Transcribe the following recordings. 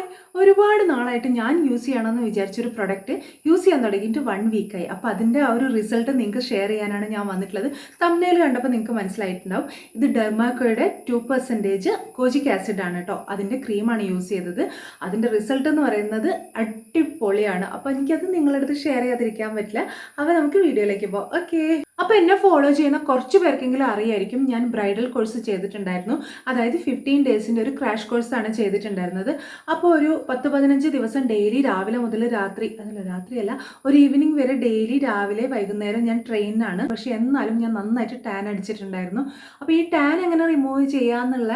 Hi ഒരുപാട് നാളായിട്ട് ഞാൻ യൂസ് ചെയ്യണമെന്ന് വിചാരിച്ചൊരു പ്രൊഡക്റ്റ് യൂസ് ചെയ്യാൻ തുടങ്ങിയിട്ട് വൺ വീക്കായി അപ്പോൾ അതിന്റെ ആ ഒരു റിസൾട്ട് നിങ്ങൾക്ക് ഷെയർ ചെയ്യാനാണ് ഞാൻ വന്നിട്ടുള്ളത്. തമ്മിൽ കണ്ടപ്പോൾ നിങ്ങൾക്ക് മനസ്സിലായിട്ടുണ്ടാവും. ഇത് ഡെർമാക്കോയുടെ ടു പെർസെന്റേജ് കോജിക് ആസിഡ് ആണ് കേട്ടോ അതിന്റെ ക്രീമാണ് യൂസ് ചെയ്തത്. അതിന്റെ റിസൾട്ട് എന്ന് പറയുന്നത് അടിപൊളിയാണ്. അപ്പോൾ എനിക്കത് നിങ്ങളുടെ അടുത്ത് ഷെയർ ചെയ്യാതിരിക്കാൻ പറ്റില്ല. അപ്പോൾ നമുക്ക് വീഡിയോയിലേക്ക് പോകാം ഓക്കെ അപ്പോൾ എന്നെ ഫോളോ ചെയ്യുന്ന കുറച്ച് പേർക്കെങ്കിലും അറിയായിരിക്കും ഞാൻ ബ്രൈഡൽ കോഴ്സ് ചെയ്തിട്ടുണ്ടായിരുന്നു. അതായത് ഫിഫ്റ്റീൻ ഡേയ്സിന്റെ ഒരു ക്രാഷ് കോഴ്സാണ് ചെയ്തിട്ടുണ്ടായിരുന്നത്. അപ്പോൾ ഒരു പത്ത് പതിനഞ്ച് ദിവസം ഡെയിലി രാവിലെ മുതൽ രാത്രി അതല്ല രാത്രിയല്ല ഒരു ഈവനിങ് വരെ ഡെയിലി രാവിലെ വൈകുന്നേരം ഞാൻ ട്രെയിനിനാണ് പക്ഷേ എന്നാലും ഞാൻ നന്നായിട്ട് ടാൻ അടിച്ചിട്ടുണ്ടായിരുന്നു. അപ്പോൾ ഈ ടാൻ എങ്ങനെ റിമൂവ് ചെയ്യാമെന്നുള്ള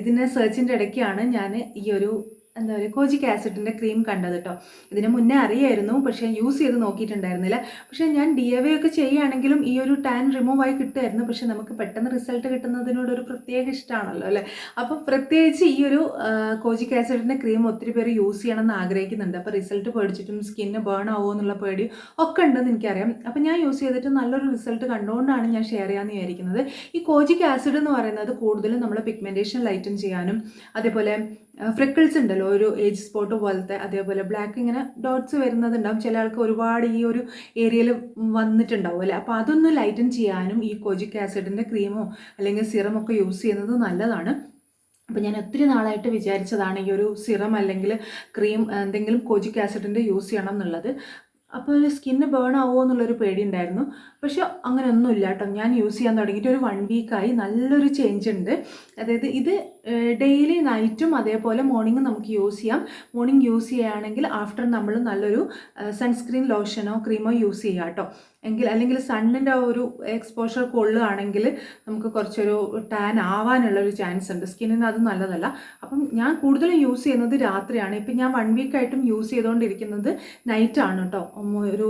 ഇതിനെ സെർച്ചിന്റെ ഇടയ്ക്കാണ് ഞാൻ ഈ ഒരു എന്താ പറയുക കോജിക് ആസിഡിന്റെ ക്രീം കണ്ടത് കേട്ടോ ഇതിന് മുന്നേ അറിയായിരുന്നു പക്ഷേ യൂസ് ചെയ്ത് നോക്കിയിട്ടുണ്ടായിരുന്നില്ല. പക്ഷേ ഞാൻ ഡി എ വേ ഒക്കെ ചെയ്യുകയാണെങ്കിലും ഈ ഒരു ടാൻ റിമൂവ് ആയി കിട്ടുമായിരുന്നു. പക്ഷേ നമുക്ക് പെട്ടെന്ന് റിസൾട്ട് കിട്ടുന്നതിനോട് ഒരു പ്രത്യേക ഇഷ്ടമാണല്ലോ അല്ലേ? അപ്പോൾ പ്രത്യേകിച്ച് ഈ ഒരു കോജിക് ആസിഡിന്റെ ക്രീം ഒത്തിരി പേര് യൂസ് ചെയ്യണമെന്ന് ആഗ്രഹിക്കുന്നുണ്ട്. അപ്പോൾ റിസൾട്ട് പേടിച്ചിട്ടും സ്കിന്ന് ബേൺ ആവുമോ എന്നുള്ള പേടി ഒക്കെ ഉണ്ടെന്ന് എനിക്കറിയാം. അപ്പോൾ ഞാൻ യൂസ് ചെയ്തിട്ട് നല്ലൊരു റിസൾട്ട് കണ്ടുകൊണ്ടാണ് ഞാൻ ഷെയർ ചെയ്യാമെന്ന് വിചാരിക്കുന്നത്. ഈ കോജിക് ആസിഡ് എന്ന് പറയുന്നത് കൂടുതലും നമ്മൾ പിഗ്മെന്റേഷൻ ലൈറ്റൻ ചെയ്യാനും അതേപോലെ ഫ്രിക്കിൾസ് ഉണ്ടല്ലോ ഒരു ഏജ് സ്പോട്ട് പോലത്തെ അതേപോലെ ബ്ലാക്ക് ഇങ്ങനെ ഡോട്ട്സ് വരുന്നതുണ്ടാവും. ചില ആൾക്ക് ഒരുപാട് ഈ ഒരു ഏരിയയിൽ വന്നിട്ടുണ്ടാവും അല്ലേ? അപ്പോൾ അതൊന്ന് ലൈറ്റൻ ചെയ്യാനും ഈ കോജിക് ആസിഡിന്റെ ക്രീമോ അല്ലെങ്കിൽ സിറമോ ഒക്കെ യൂസ് ചെയ്യുന്നത് നല്ലതാണ്. അപ്പോൾ ഞാൻ ഒത്തിരി നാളായിട്ട് വിചാരിച്ചതാണ് ഈ ഒരു സിറം അല്ലെങ്കിൽ ക്രീം എന്തെങ്കിലും കോജിക് ആസിഡിന്റെ യൂസ് ചെയ്യണം എന്നുള്ളത്. അപ്പോൾ ഒരു സ്കിന്ന് ബേൺ ആവുമോ എന്നുള്ളൊരു പേടി ഉണ്ടായിരുന്നു. പക്ഷെ അങ്ങനെ ഒന്നുമില്ല കേട്ടോ. ഞാൻ യൂസ് ചെയ്യാൻ തുടങ്ങിയിട്ട് ഒരു വൺ വീക്കായി നല്ലൊരു ചേഞ്ച് ഉണ്ട്. അതായത് ഇത് ഡെയിലി നൈറ്റും അതേപോലെ മോർണിംഗും നമുക്ക് യൂസ് ചെയ്യാം. മോർണിംഗ് യൂസ് ചെയ്യുകയാണെങ്കിൽ ആഫ്റ്റർ നമ്മൾ നല്ലൊരു സൺസ്ക്രീൻ ലോഷനോ ക്രീമോ യൂസ് ചെയ്യുക കേട്ടോ. എങ്കിൽ അല്ലെങ്കിൽ സണ്ണിന്റെ ഒരു എക്സ്പോഷർ കൊള്ളുകയാണെങ്കിൽ നമുക്ക് കുറച്ചൊരു ടാൻ ആവാനുള്ളൊരു ചാൻസ് ഉണ്ട്. സ്കിന്നിന് അത് നല്ലതല്ല. അപ്പം ഞാൻ കൂടുതലും യൂസ് ചെയ്യുന്നത് രാത്രിയാണ്. ഇപ്പം ഞാൻ വൺ വീക്കായിട്ടും യൂസ് ചെയ്തുകൊണ്ടിരിക്കുന്നത് നൈറ്റാണ് കേട്ടോ. ഒരു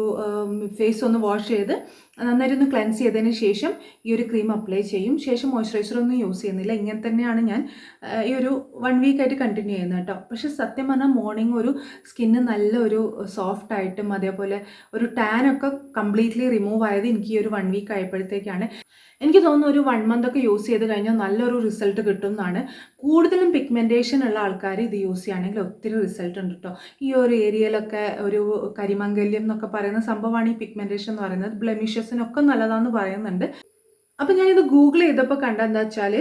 ഫേസ് ഒന്ന് വാഷ് ചെയ്ത് നന്നായിട്ട് ഒന്ന് ക്ലെൻസ് ചെയ്തതിന് ശേഷം ഈ ഒരു ക്രീം അപ്ലൈ ചെയ്യും. ശേഷം മോയ്സ്ചറൈസർ ഒന്നും യൂസ് ചെയ്യുന്നില്ല. ഇങ്ങനെ തന്നെയാണ് ഞാൻ ഈ ഒരു വൺ വീക്കായിട്ട് കണ്ടിന്യൂ ചെയ്യുന്നത് കേട്ടോ പക്ഷേ സത്യം പറഞ്ഞാൽ മോർണിംഗ് ഒരു സ്കിന്ന് നല്ല ഒരു സോഫ്റ്റ് ആയിട്ടും അതേപോലെ ഒരു ടാനൊക്കെ കംപ്ലീറ്റ്ലി റിമൂവ് ആയത് എനിക്ക് ഈ ഒരു വൺ വീക്ക് ആയപ്പോഴത്തേക്കാണ്. എനിക്ക് തോന്നുന്നു ഒരു വൺ മന്ത് ഒക്കെ യൂസ് ചെയ്ത് കഴിഞ്ഞാൽ നല്ലൊരു റിസൾട്ട് കിട്ടും എന്നാണ്. കൂടുതലും പിഗ്മെന്റേഷൻ ഉള്ള ആൾക്കാർ ഇത് യൂസ് ചെയ്യുകയാണെങ്കിൽ ഒത്തിരി റിസൾട്ട് ഉണ്ട് കേട്ടോ ഈ ഒരു ഏരിയയിലൊക്കെ ഒരു കരിമംഗല്യം എന്നൊക്കെ പറയുന്ന സംഭവമാണ് ഈ പിഗ്മെന്റേഷൻ എന്ന് പറയുന്നത്. ബ്ലെമിഷസിനൊക്കെ നല്ലതാണെന്ന് പറയുന്നുണ്ട്. അപ്പം ഞാനിത് ഗൂഗിൾ ചെയ്തപ്പോൾ കണ്ടെന്താ വെച്ചാൽ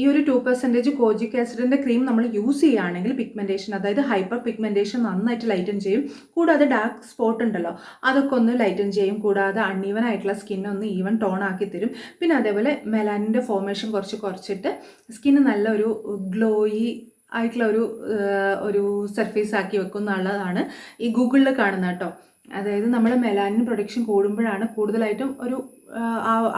ഈ ഒരു ടു പെർസെന്റേജ് കോജിക് ആസിഡിന്റെ ക്രീം നമ്മൾ യൂസ് ചെയ്യുകയാണെങ്കിൽ പിഗ്മെന്റേഷൻ അതായത് ഹൈപ്പർ പിഗ്മെന്റേഷൻ നന്നായിട്ട് ലൈറ്റൻ ചെയ്യും. കൂടാതെ ഡാർക്ക് സ്പോട്ട് ഉണ്ടല്ലോ അതൊക്കെ ഒന്ന് ലൈറ്റൻ ചെയ്യും. കൂടാതെ അൺഈവൻ ആയിട്ടുള്ള സ്കിൻ ഒന്ന് ഈവൻ ടോൺ ആക്കി തരും. പിന്നെ അതേപോലെ മെലാനിന്റെ ഫോർമേഷൻ കുറച്ച് കുറച്ചിട്ട് സ്കിന്ന് നല്ലൊരു ഗ്ലോയി ആയിട്ടുള്ള ഒരു ഒരു സർഫേസ് ആക്കി വെക്കും എന്നുള്ളതാണ് ഈ ഗൂഗിളിൽ കാണുന്ന കേട്ടോ. അതായത് നമ്മുടെ മെലാനിൻ പ്രൊഡക്ഷൻ കൂടുമ്പോഴാണ് കൂടുതലായിട്ടും ഒരു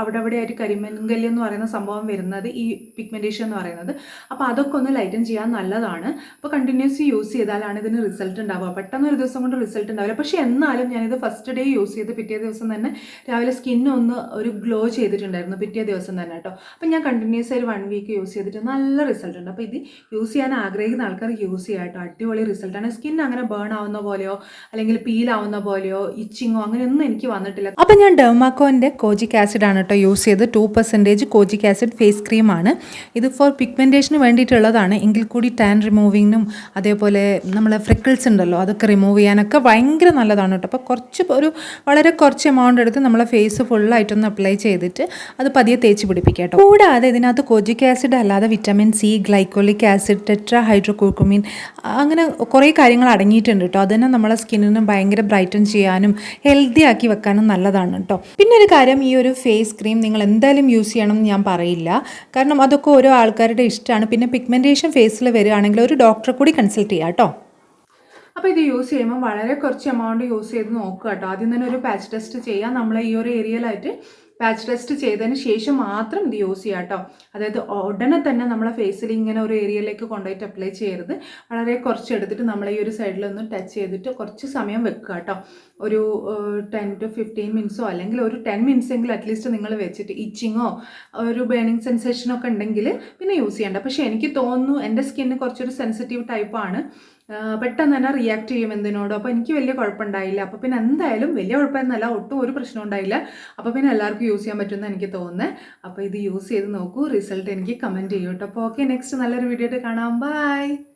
അവിടെ അവിടെ ഒരു കരിമങ്കൽ എന്ന് പറയുന്ന സംഭവം വരുന്നത് ഈ പിഗ്മെന്റേഷൻ എന്ന് പറയുന്നത്. അപ്പോൾ അതൊക്കെ ഒന്ന് ലൈറ്റൻ ചെയ്യാൻ നല്ലതാണ്. അപ്പോൾ കണ്ടിന്യൂസ് യൂസ് ചെയ്താലാണ് ഇതിന് റിസൾട്ട് ഉണ്ടാവുക. പെട്ടെന്ന് ഒരു ദിവസം കൊണ്ട് റിസൾട്ട് ഉണ്ടാവില്ല. പക്ഷേ എന്നാലും ഞാനിത് ഫസ്റ്റ് ഡേ യൂസ് ചെയ്ത് പിറ്റേ ദിവസം തന്നെ രാവിലെ സ്കിന്ന് ഒന്ന് ഒരു ഗ്ലോ ചെയ്തിട്ടുണ്ടായിരുന്നു പിറ്റേ ദിവസം തന്നെ കേട്ടോ. അപ്പോൾ ഞാൻ കണ്ടിന്യൂസ് ഒരു വൺ വീക്ക് യൂസ് ചെയ്തിട്ട് നല്ല റിസൾട്ട് ഉണ്ട്. അപ്പോൾ ഇത് യൂസ് ചെയ്യാൻ ആഗ്രഹിക്കുന്ന ആൾക്കാർ യൂസ് ചെയ്യാം കേട്ടോ. അടിപൊളി റിസൾട്ടാണ് സ്കിൻ അങ്ങനെ ബേൺ ആവുന്ന പോലെയോ അല്ലെങ്കിൽ പീൽ ആവുന്ന പോലെയോ ഇച്ചിങ്ങോ അങ്ങനെയൊന്നും എനിക്ക് വന്നിട്ടില്ല. അപ്പോൾ ഞാൻ ഡെർമാക്കോന്റെ കോജിക് ആസിഡ് ആണ് കേട്ടോ യൂസ് ചെയ്ത്. Two percentage kojic acid face ക്രീമാണ് ഇത് ഫോർ പിഗ്മെന്റേഷന് വേണ്ടിയിട്ടുള്ളതാണ്. എങ്കിൽ കൂടി ടാൻ റിമൂവിങ്ങിനും അതേപോലെ നമ്മളെ ഫ്രിക്കിൾസ് ഉണ്ടല്ലോ അതൊക്കെ റിമൂവ് ചെയ്യാനൊക്കെ ഭയങ്കര നല്ലതാണ് കേട്ടോ അപ്പോൾ കുറച്ച് ഒരു വളരെ കുറച്ച് എമൗണ്ട് എടുത്ത് നമ്മളെ ഫേസ് ഫുള്ളായിട്ടൊന്ന് അപ്ലൈ ചെയ്തിട്ട് അത് പതിയെ തേച്ച് പിടിപ്പിക്കുക കേട്ടോ കൂടാതെ ഇതിനകത്ത് കോജിക് ആസിഡ് അല്ലാതെ vitamin C glycolic acid tetrahydrocurcumin അങ്ങനെ കുറേ കാര്യങ്ങൾ അടങ്ങിയിട്ടുണ്ട് കേട്ടോ അതുതന്നെ നമ്മളെ സ്കിന്നിനും ഭയങ്കര ബ്രൈറ്റൻ ചെയ്യാനും ഹെൽത്തി ആക്കി വെക്കാനും നല്ലതാണ് കേട്ടോ പിന്നെ ഒരു കാര്യം ഒരു ഫേസ് ക്രീം നിങ്ങൾ എന്തായാലും യൂസ് ചെയ്യണം എന്ന് ഞാൻ പറയില്ല. കാരണം അതൊക്കെ ഓരോ ആൾക്കാരുടെ ഇഷ്ടമാണ്. പിന്നെ പിഗ്മെന്റേഷൻ ഫേസിൽ വരികയാണെങ്കിൽ ഒരു ഡോക്ടറെ കൂടി കൺസൾട്ട് ചെയ്യാം കേട്ടോ. അപ്പോൾ ഇത് യൂസ് ചെയ്യുമ്പോൾ വളരെ കുറച്ച് എമൗണ്ട് യൂസ് ചെയ്ത് നോക്കുക കേട്ടോ. ആദ്യം തന്നെ ഒരു പാച്ച് ടെസ്റ്റ് ചെയ്യാം. നമ്മൾ ഈ ഒരു ഏരിയയിലായിട്ട് പാച്ച് ടെസ്റ്റ് ചെയ്തതിന് ശേഷം മാത്രം ഇത് യൂസ് ചെയ്യുക കേട്ടോ അതായത് ഉടനെ തന്നെ നമ്മളെ ഫേസിൽ ഇങ്ങനെ ഒരു ഏരിയയിലേക്ക് കൊണ്ടുപോയിട്ട് അപ്ലൈ ചെയ്യരുത്. വളരെ കുറച്ച് എടുത്തിട്ട് നമ്മൾ ഈ ഒരു സൈഡിലൊന്ന് ടച്ച് ചെയ്തിട്ട് കുറച്ച് സമയം വെക്കുക കേട്ടോ ഒരു ടെൻ ടു ഫിഫ്റ്റീൻ മിനിറ്റ്സോ അല്ലെങ്കിൽ ഒരു ടെൻ മിനിറ്റ്സ് എങ്കിലും അറ്റ്ലീസ്റ്റ് നിങ്ങൾ വെച്ചിട്ട് ഇച്ചിങ്ങോ ഒരു ബേണിങ് സെൻസേഷനോ ഒക്കെ ഉണ്ടെങ്കിൽ പിന്നെ യൂസ് ചെയ്യേണ്ട. പക്ഷേ എനിക്ക് തോന്നുന്നു എന്റെ സ്കിന്ന് കുറച്ചൊരു സെൻസിറ്റീവ് ടൈപ്പാണ് പെട്ടെന്ന് തന്നെ റിയാക്ട് ചെയ്യും എന്തിനോടും. അപ്പോൾ എനിക്ക് വലിയ കുഴപ്പമുണ്ടായില്ല. അപ്പോൾ പിന്നെ എന്തായാലും വലിയ കുഴപ്പമൊന്നുമല്ല. ഒട്ടും ഒരു പ്രശ്നം ഉണ്ടായില്ല. അപ്പോൾ പിന്നെ എല്ലാവർക്കും യൂസ് ചെയ്യാൻ പറ്റുമെന്ന് എനിക്ക് തോന്നുന്നത് അപ്പോൾ ഇത് യൂസ് ചെയ്ത് നോക്കൂ. റിസൾട്ട് എനിക്ക് കമന്റ് ചെയ്യൂ കേട്ടോ. അപ്പോൾ ഓക്കെ നെക്സ്റ്റ് നല്ലൊരു വീഡിയോ ആയിട്ട് കാണാം. ബൈ